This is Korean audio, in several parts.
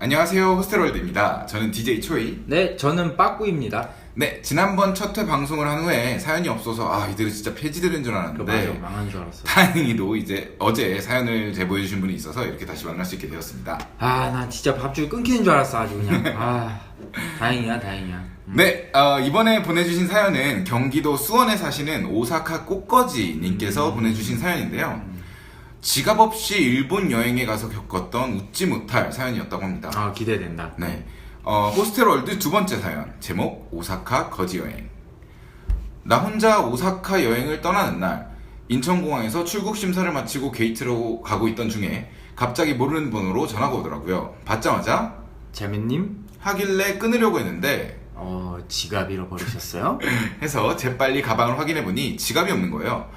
안녕하세요 호스텔월드입니다. 저는 DJ 초이. 네, 저는 빠꾸입니다. 네 지난번 첫 회 방송을 한 후에 사연이 없어서 아 이들은 진짜 폐지되는 줄그 알았는데 맞아, 망한 줄 알았어. 다행히도 이제 어제 사연을 제보해 주신 분이 있어서 이렇게 다시 만날 수 있게 되었습니다. 아, 난 진짜 밥줄 끊기는 줄 알았어, 아주 그냥. 아, 다행이야, 다행이야. 음. 네 어, 이번에 보내주신 사연은 경기도 수원에 사시는 오사카 꽃거지 님께서 음. 보내주신 사연인데요. 지갑 없이 일본 여행에 가서 겪었던 웃지 못할 사연이었다고 합니다. 아, 기대된다. 네. 어, 호스텔월드 두 번째 사연. 제목, 오사카 거지 여행. 나 혼자 오사카 여행을 떠나는 날, 인천공항에서 출국 심사를 마치고 게이트로 가고 있던 중에 갑자기 모르는 번호로 전화가 오더라고요. 받자마자 재민님, 하길래 끊으려고 했는데 어, 지갑 잃어버리셨어요? 해서 재빨리 가방을 확인해 보니 지갑이 없는 거예요.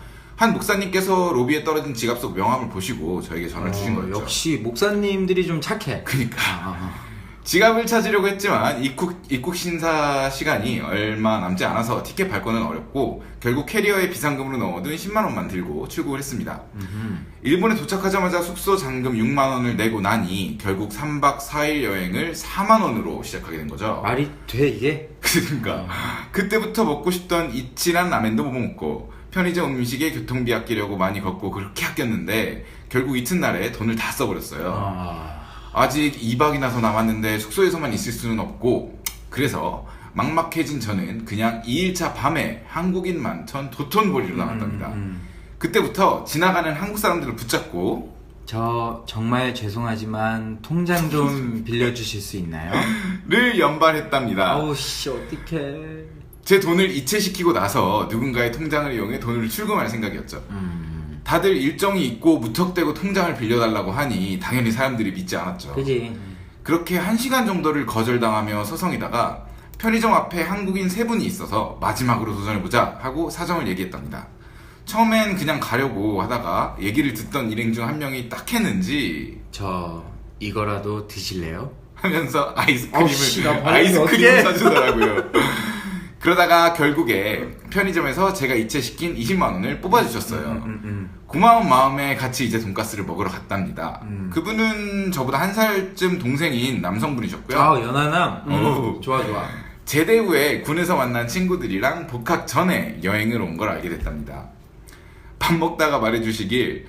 한 목사님께서 로비에 떨어진 지갑 속 명함을 보시고 저에게 전화를 주신 어, 거였죠. 역시 목사님들이 좀 착해. 그니까. 아, 아, 지갑을 찾으려고 했지만 입국, 입국 신사 시간이 얼마 남지 않아서 티켓 발권은 어렵고 결국 캐리어에 비상금으로 넣어둔 10만 원만 들고 출국을 했습니다. 아. 음흠. 일본에 도착하자마자 숙소 잔금 6만 원을 내고 나니 결국 3박 4일 여행을 4만 원으로 시작하게 된 거죠. 말이 돼, 이게? 그러니까 그때부터 먹고 싶던 이치란 라멘도 못 먹고 편의점 음식에 교통비 아끼려고 많이 걷고 그렇게 아꼈는데 결국 이튿날에 돈을 다 써버렸어요. 아, 아직 2박이나 더 남았는데 숙소에서만 있을 수는 없고 그래서 막막해진 저는 그냥 2일차 밤에 한국인 만천 도톤보리로 나갔답니다. 음, 음. 그때부터 지나가는 한국 사람들을 붙잡고 저, 정말 죄송하지만, 통장 좀 빌려주실 수 있나요? 를 연발했답니다. 아우, 씨, 어떡해. 제 돈을 이체시키고 나서 누군가의 통장을 이용해 돈을 출금할 생각이었죠. 음, 다들 일정이 있고 무턱대고 통장을 빌려달라고 하니 당연히 사람들이 믿지 않았죠. 그지. 그렇게 한 시간 정도를 거절당하며 서성이다가 편의점 앞에 한국인 세 분이 있어서 마지막으로 도전해보자 하고 사정을 얘기했답니다. 처음엔 그냥 가려고 하다가 얘기를 듣던 일행 중 한 명이 딱 했는지 저, 이거라도 드실래요? 하면서 아이스크림을 발음이 아이스크림 어떡해. 사주더라고요. 그러다가 결국에 편의점에서 제가 이체시킨 20만 원을 뽑아주셨어요. 음, 음. 고마운 마음에 같이 이제 돈가스를 먹으러 갔답니다. 음. 그분은 저보다 한 살쯤 동생인 남성분이셨고요. 아 연하남 음, 어우. 좋아 좋아 제대 후에 군에서 만난 친구들이랑 복학 전에 여행을 온 걸 알게 됐답니다. 밥 먹다가 말해주시길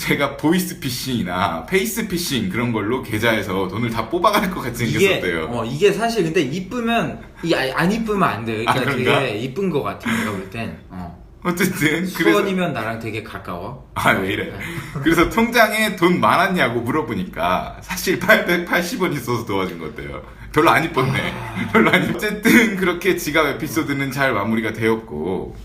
제가 보이스피싱이나 페이스피싱 그런 걸로 계좌에서 돈을 다 뽑아갈 것 같이 이게 생겼었대요. 어 이게 사실 근데 이쁘면 이 안 이쁘면 안돼 아, 그러니까 그런가? 되게 이쁜 것 같아 내가 볼 땐 어. 어쨌든 수원이면 나랑 되게 가까워 아 왜 이래? 그래서 통장에 돈 많았냐고 물어보니까 사실 880원 있어서 도와준 건데요. 별로 안 이뻤네. 별로 안 이뻤. 어쨌든 그렇게 지갑 에피소드는 잘 마무리가 되었고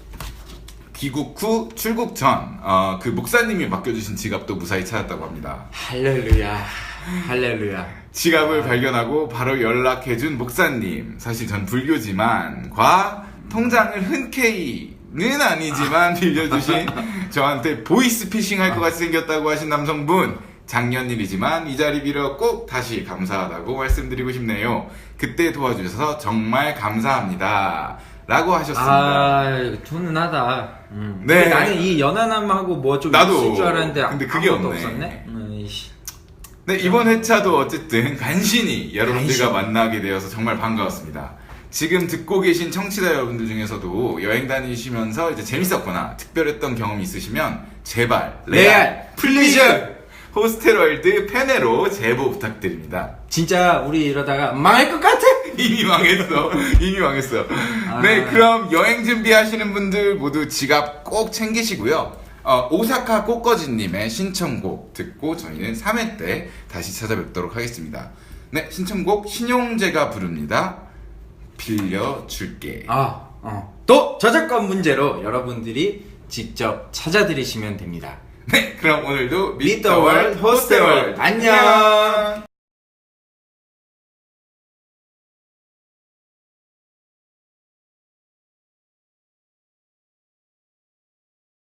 귀국 후 출국 전그 목사님이 맡겨주신 지갑도 무사히 찾았다고 합니다. 할렐루야. 할렐루야. 지갑을 발견하고 바로 연락해준 목사님. 사실 전 불교지만 과 통장을 흔쾌히 는 아니지만 빌려주신 저한테 보이스피싱 할 것 같이 생겼다고 하신 남성분. 작년 일이지만 이 자리 빌어 꼭 다시 감사하다고 말씀드리고 싶네요. 그때 도와주셔서 정말 감사합니다 라고 하셨습니다 아 훈훈하다 음. 네. 나는 이 연하남하고 뭐 좀. 있을 줄 알았는데 근데 그게 없네. 없었네 음. 네, 이번 회차도 어쨌든 간신히 여러분들과 간신히. 만나게 되어서 정말 반가웠습니다. 지금 듣고 계신 청취자 여러분들 중에서도 여행 다니시면서 이제 재밌었거나 특별했던 경험 있으시면 제발 레알, 플리즈 호스텔월드 페네로 제보 부탁드립니다. 진짜 우리 이러다가 망할 것 같아 이미 망했어. 이미 망했어. 아. 네, 그럼 여행 준비하시는 분들 모두 지갑 꼭 챙기시고요. 어, 오사카 꽃거지님의 신청곡 듣고 저희는 3회 때 다시 찾아뵙도록 하겠습니다. 네, 신청곡 신용재가 부릅니다. 빌려줄게. 아, 어. 또 저작권 문제로 여러분들이 직접 찾아들이시면 됩니다. 네, 그럼 오늘도 미더월 호스텔월. 안녕.